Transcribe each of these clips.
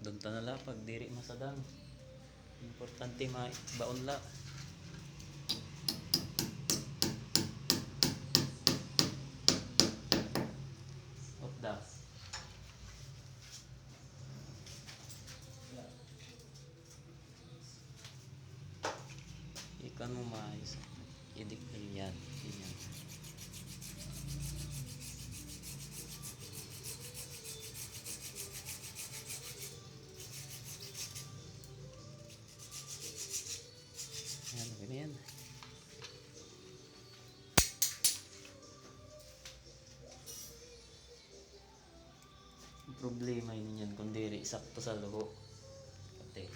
doon ta na la pag diri masadang. Importante ma baon la. What the? Ikan mo maayos. Idik yan. Yan. Yan, okay na yan. Ang problema yun yan kung diri sakto sa luho. Kate.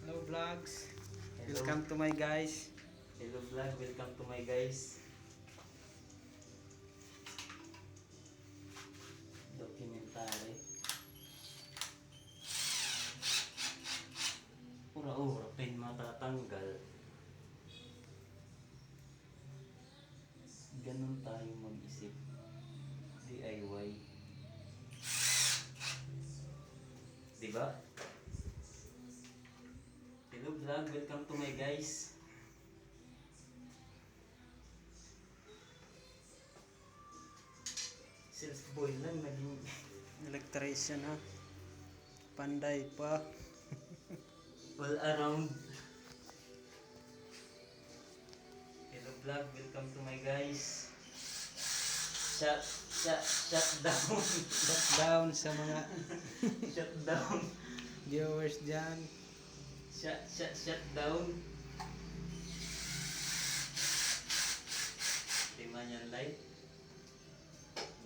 Hello vlogs. Hello. Welcome to my guys. Hello vlog, welcome to my guys. Diba? Hello vlog, welcome to my guys. Self boy lang naging Electrician ha. Panday pa. all around. Hello vlog, welcome to my guys. Shut, shut, shut down. Shut down sa mga shut down. viewers dyan. Shut, shut, shut down. Man yan live.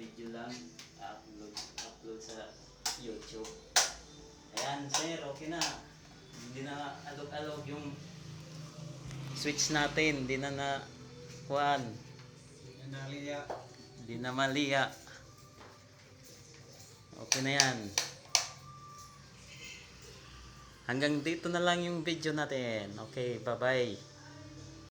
Video lang. Upload, upload sa YouTube. Ayan, sir, okay na. Hindi na alog-alog yung switch natin. Hindi na na kuhan. Analiya. Hindi na maliya. Okay na yan. Hanggang dito na lang yung video natin. Okay, bye-bye.